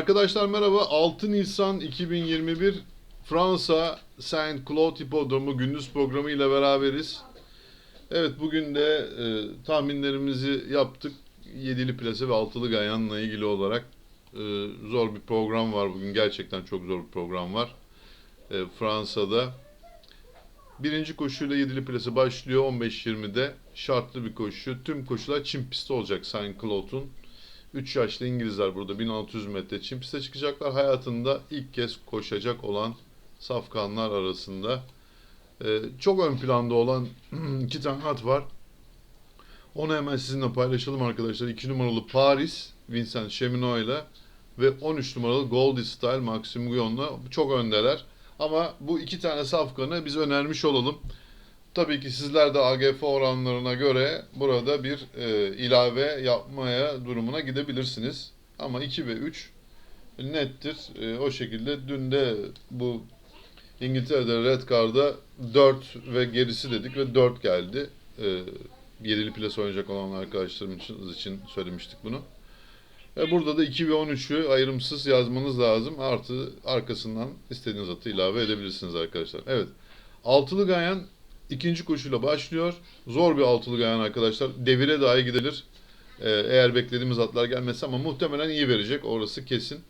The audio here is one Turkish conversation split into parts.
Arkadaşlar merhaba. 6 Nisan 2021 Fransa Saint Cloud Hipodromu gündüz programı ile beraberiz. Evet bugün de e, tahminlerimizi yaptık. Yedili plase ve altılı gayanla ilgili olarak e, zor bir program var bugün. Gerçekten çok zor bir program var. E, Fransa'da birinci koşuyla yedili plase başlıyor 15-20'de. Şartlı bir koşu. Tüm koşular çim pisti olacak Saint Cloud'un. 3 yaşlı İngilizler burada 1600 metre çim piste çıkacaklar. Hayatında ilk kez koşacak olan safkanlar arasında. Ee, çok ön planda olan iki tane at var. Onu hemen sizinle paylaşalım arkadaşlar. 2 numaralı Paris, Vincent Cheminot ile ve 13 numaralı Goldie Style Maxim Guyon'la çok öndeler. Ama bu iki tane safkanı biz önermiş olalım. Tabii ki sizler de AGF oranlarına göre burada bir e, ilave yapmaya durumuna gidebilirsiniz. Ama 2 ve 3 nettir. E, o şekilde dün de bu İngiltere'de Red Card'a 4 ve gerisi dedik ve 4 geldi. E, yedili plas oynayacak olan arkadaşlarımız için söylemiştik bunu. E, burada da 2 ve 13'ü ayrımsız yazmanız lazım. Artı arkasından istediğiniz atı ilave edebilirsiniz arkadaşlar. Evet. Altılı Gayan ikinci koşuyla başlıyor. Zor bir altılı gayan arkadaşlar. Devire dahi gidilir. Ee, eğer beklediğimiz atlar gelmezse ama muhtemelen iyi verecek. Orası kesin.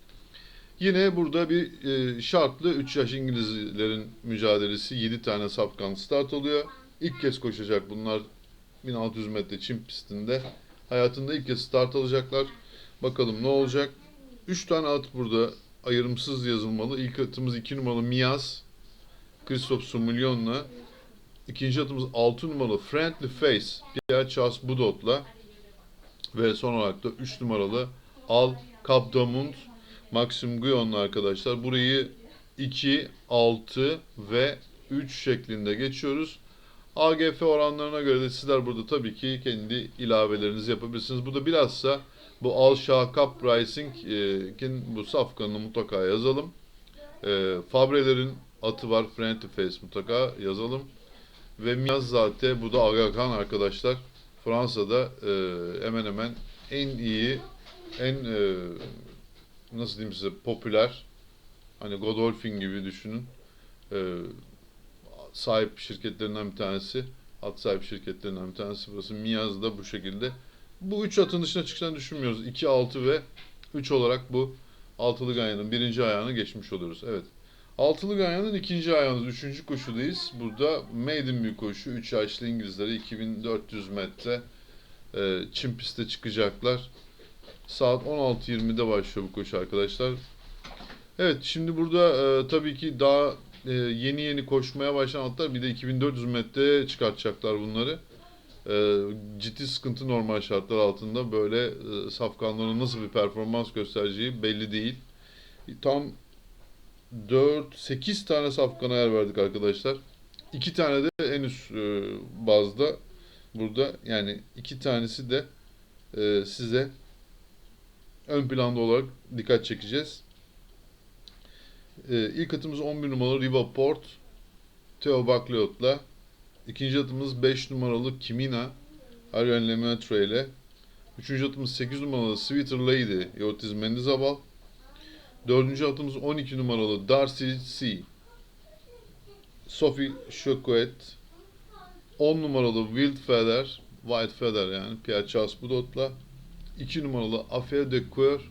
Yine burada bir e, şartlı 3 yaş İngilizlerin mücadelesi 7 tane safkan start oluyor. İlk kez koşacak bunlar 1600 metre çim pistinde. Hayatında ilk kez start alacaklar. Bakalım ne olacak. 3 tane at burada ayrımsız yazılmalı. İlk atımız 2 numaralı Miyaz. Christophe Soumillon'la İkinci atımız 6 numaralı Friendly Face Pierre Charles Budot'la ve son olarak da 3 numaralı Al Capdamund Maxim Guyon'la arkadaşlar. Burayı 2, 6 ve 3 şeklinde geçiyoruz. AGF oranlarına göre de sizler burada tabii ki kendi ilavelerinizi yapabilirsiniz. Bu da bilhassa bu Al Cup Racing'in bu safkanını mutlaka yazalım. E, Fabre'lerin atı var Friendly Face mutlaka yazalım. Ve Miyaz zaten bu da Aga Khan arkadaşlar. Fransa'da e, hemen hemen en iyi, en e, nasıl diyeyim size popüler hani Godolphin gibi düşünün. E, sahip şirketlerinden bir tanesi. At sahip şirketlerinden bir tanesi. Burası Miyaz da bu şekilde. Bu üç atın dışına çıkacağını düşünmüyoruz. 2, 6 ve 3 olarak bu altılı ganyanın birinci ayağını geçmiş oluyoruz. Evet. Altılı Ganyan'ın ikinci ayağımız, üçüncü koşudayız. Burada maiden bir koşu. 3 yaşlı İngilizlere 2400 metre e, çim piste çıkacaklar. Saat 16.20'de başlıyor bu koşu arkadaşlar. Evet şimdi burada e, tabii ki daha e, yeni yeni koşmaya başlayan atlar bir de 2400 metre çıkartacaklar bunları. E, ciddi sıkıntı normal şartlar altında böyle e, safkanların nasıl bir performans göstereceği belli değil. Tam 4, 8 tane safkana yer verdik arkadaşlar. 2 tane de en üst e, bazda burada yani iki tanesi de e, size ön planda olarak dikkat çekeceğiz. E, ilk atımız 11 numaralı Riva Port Theo Bakliot'la. İkinci atımız 5 numaralı Kimina Ariane Lemaitre ile. Üçüncü atımız 8 numaralı Sweeter Lady Ortiz Mendizabal. Dördüncü atımız 12 numaralı Darcy C. Sophie Choquet. 10 numaralı Wild Feather. White Feather yani. Pierre Charles Budot'la. 2 numaralı Affaire de Coeur.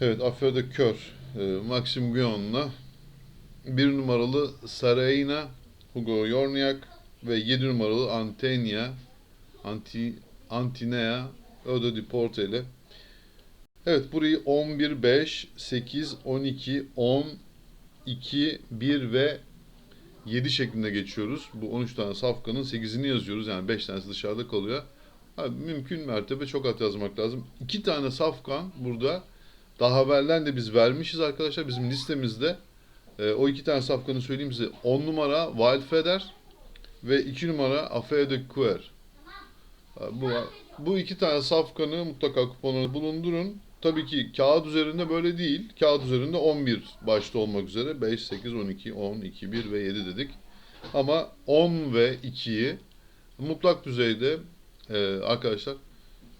Evet Affaire de Coeur. E, Maxim Guyon'la. 1 numaralı Saraina Hugo Yorniak ve 7 numaralı Antenia Anti, Antinea Öde di Porte ile Evet burayı 11, 5, 8, 12, 10, 2, 1 ve 7 şeklinde geçiyoruz. Bu 13 tane safkanın 8'ini yazıyoruz. Yani 5 tanesi dışarıda kalıyor. Abi, mümkün mertebe çok at yazmak lazım. 2 tane safkan burada daha evvelden de biz vermişiz arkadaşlar bizim listemizde. E, o iki tane safkanı söyleyeyim size. 10 numara Wild Feather ve 2 numara Affaire de Coeur. Bu, bu iki tane safkanı mutlaka kuponuna bulundurun. Tabii ki kağıt üzerinde böyle değil. Kağıt üzerinde 11 başta olmak üzere 5, 8, 12, 10, 2, 1 ve 7 dedik. Ama 10 ve 2'yi mutlak düzeyde e, arkadaşlar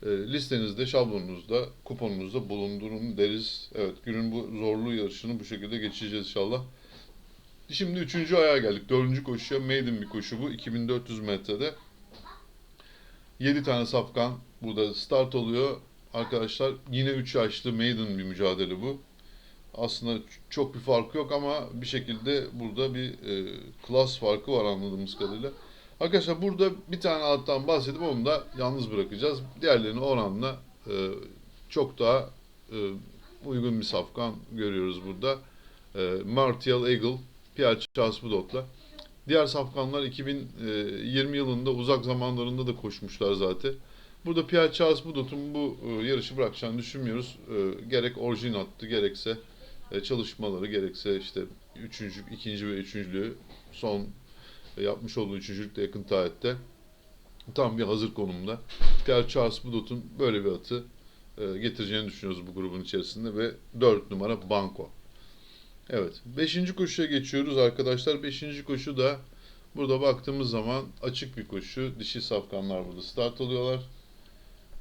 e, listenizde, şablonunuzda, kuponunuzda bulundurun deriz. Evet, günün bu zorlu yarışını bu şekilde geçeceğiz inşallah. Şimdi üçüncü ayağa geldik. Dördüncü koşuya maiden bir koşu bu. 2400 metrede. 7 tane safkan burada start oluyor. Arkadaşlar yine 3 yaşlı maiden bir mücadele bu. Aslında çok bir farkı yok ama bir şekilde burada bir e, klas farkı var anladığımız kadarıyla. Arkadaşlar burada bir tane attan bahsedip onu da yalnız bırakacağız. Diğerlerini oranla e, çok daha e, uygun bir safkan görüyoruz burada. E, Martial Eagle, Pierre Charles Budot'la. Diğer safkanlar 2020 yılında uzak zamanlarında da koşmuşlar zaten. Burada Pierre Charles Budot'un bu e, yarışı bırakacağını düşünmüyoruz. E, gerek orijin attı gerekse e, çalışmaları gerekse işte üçüncü, ikinci ve üçüncülüğü son e, yapmış olduğu üçüncülükte yakın tarihte tam bir hazır konumda. Pierre Charles Budot'un böyle bir atı e, getireceğini düşünüyoruz bu grubun içerisinde ve 4 numara Banco. Evet. 5. koşuya geçiyoruz arkadaşlar. 5. koşu da burada baktığımız zaman açık bir koşu. Dişi safkanlar burada start alıyorlar.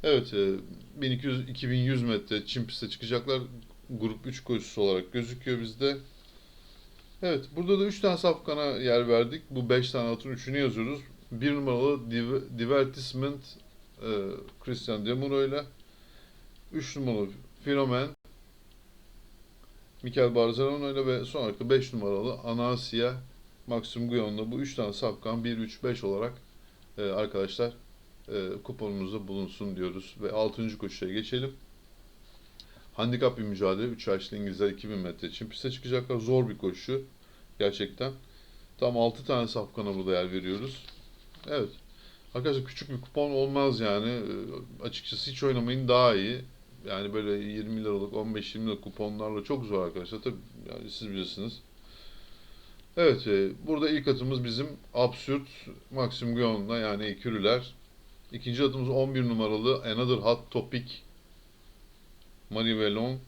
Evet, e, 1200 2100 metre çim piste çıkacaklar. Grup 3 koşusu olarak gözüküyor bizde. Evet, burada da 3 tane safkana yer verdik. Bu 5 tane atın 3'ünü yazıyoruz. 1 numaralı Div- Divertissement e, Christian Demuro ile 3 numaralı Fenomen Mikel Barzalona ile ve son olarak da 5 numaralı Anasia Maxim Guyon'la bu 3 tane safkan 1, 3, 5 olarak e, arkadaşlar e, kuponunuzda bulunsun diyoruz. Ve 6. koşuya geçelim. Handikap bir mücadele. 3 yaşlı İngilizler 2000 metre için piste çıkacaklar. Zor bir koşu. Gerçekten. Tam 6 tane safkana burada yer veriyoruz. Evet. Arkadaşlar küçük bir kupon olmaz yani. E, Açıkçası hiç oynamayın daha iyi. Yani böyle 20 liralık, 15-20 liralık kuponlarla çok zor arkadaşlar. Tabii yani siz bilirsiniz. Evet, e, burada ilk atımız bizim absürt Maxim Guyon'la yani ekürüler. İkinci atımız 11 numaralı Another Hot Topic. Marie Velon.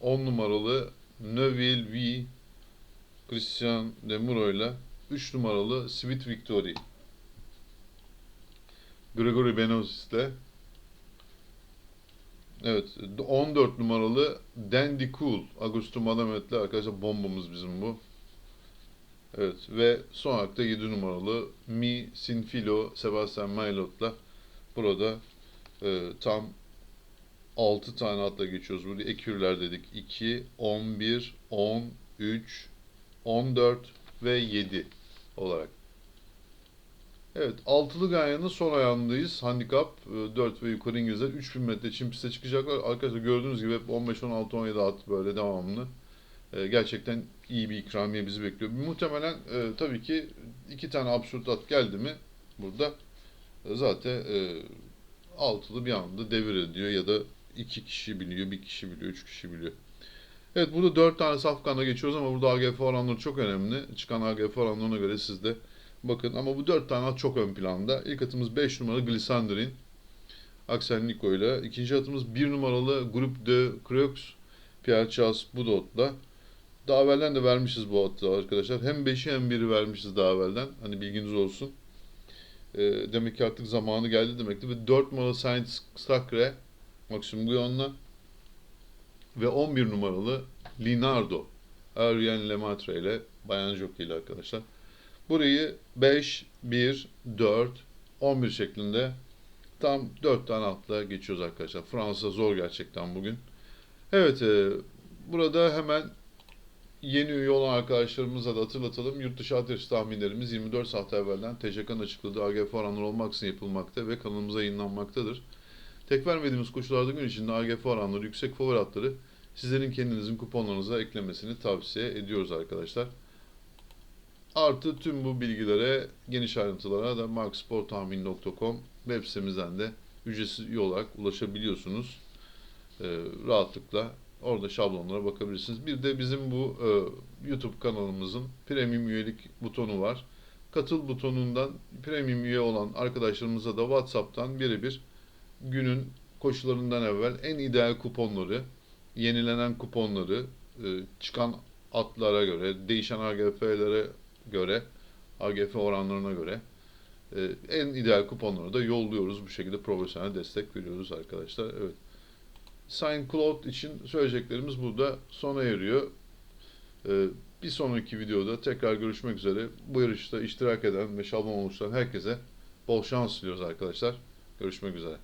10 numaralı Neuville V. Christian Demuro ile. 3 numaralı Sweet Victory. Gregory Benozis ile. Evet, 14 numaralı Dandy Cool. Augusto Madamet'le arkadaşlar bombamız bizim bu. Evet ve son da 7 numaralı Mi Sinfilo Sebastian Mailot'la burada e, tam 6 tane atla geçiyoruz. Burada ekürler dedik. 2, 11, 10, 3, 14 ve 7 olarak. Evet, altılı ganyanın son ayağındayız. Handikap e, 4 ve yukarı İngilizler 3000 metre çim piste çıkacaklar. Arkadaşlar gördüğünüz gibi hep 15, 16, 17 at böyle devamlı. E, gerçekten iyi bir ikramiye bizi bekliyor. Muhtemelen e, tabii ki iki tane absürt at geldi mi burada e, zaten e, altılı bir anda devir ediyor ya da iki kişi biliyor, bir kişi biliyor, üç kişi biliyor. Evet burada dört tane safkanla geçiyoruz ama burada AGF oranları çok önemli. Çıkan AGF oranlarına göre siz de bakın ama bu dört tane at çok ön planda. İlk atımız 5 numaralı Glisandrin. Axel Niko ile. İkinci atımız 1 numaralı Grup de Creux Pierre Charles Budot'la. Daha evvelden de vermişiz bu atı arkadaşlar. Hem 5'i hem 1'i vermişiz daha evvelden. Hani bilginiz olsun. Ee, demek ki artık zamanı geldi demektir. Ve 4 numaralı Saint Sacre Maxim Guyon'la ve 11 numaralı Linardo Ariane Lemaitre ile Bayan Jockey ile arkadaşlar. Burayı 5, 1, 4, 11 şeklinde tam 4 tane atla geçiyoruz arkadaşlar. Fransa zor gerçekten bugün. Evet, e, burada hemen yeni üye olan arkadaşlarımıza da hatırlatalım. Yurt dışı yarışı tahminlerimiz 24 saat evvelden TCK'nın açıkladığı AGF oranları olmaksızın yapılmakta ve kanalımıza yayınlanmaktadır. Tek vermediğimiz koşularda gün içinde AGF oranları yüksek favori atları sizlerin kendinizin kuponlarınıza eklemesini tavsiye ediyoruz arkadaşlar. Artı tüm bu bilgilere, geniş ayrıntılara da marksporttahmin.com web sitemizden de ücretsiz üye olarak ulaşabiliyorsunuz. Ee, rahatlıkla orada şablonlara bakabilirsiniz. Bir de bizim bu e, YouTube kanalımızın premium üyelik butonu var. Katıl butonundan premium üye olan arkadaşlarımıza da WhatsApp'tan birebir günün koşularından evvel en ideal kuponları, yenilenen kuponları, e, çıkan atlara göre, değişen AGF'lere göre, AGF oranlarına göre E, en ideal kuponları da yolluyoruz. Bu şekilde profesyonel destek veriyoruz arkadaşlar. Evet. Sign Cloud için söyleyeceklerimiz burada sona eriyor. E, bir sonraki videoda tekrar görüşmek üzere. Bu yarışta iştirak eden ve şablon oluşturan herkese bol şans diliyoruz arkadaşlar. Görüşmek üzere.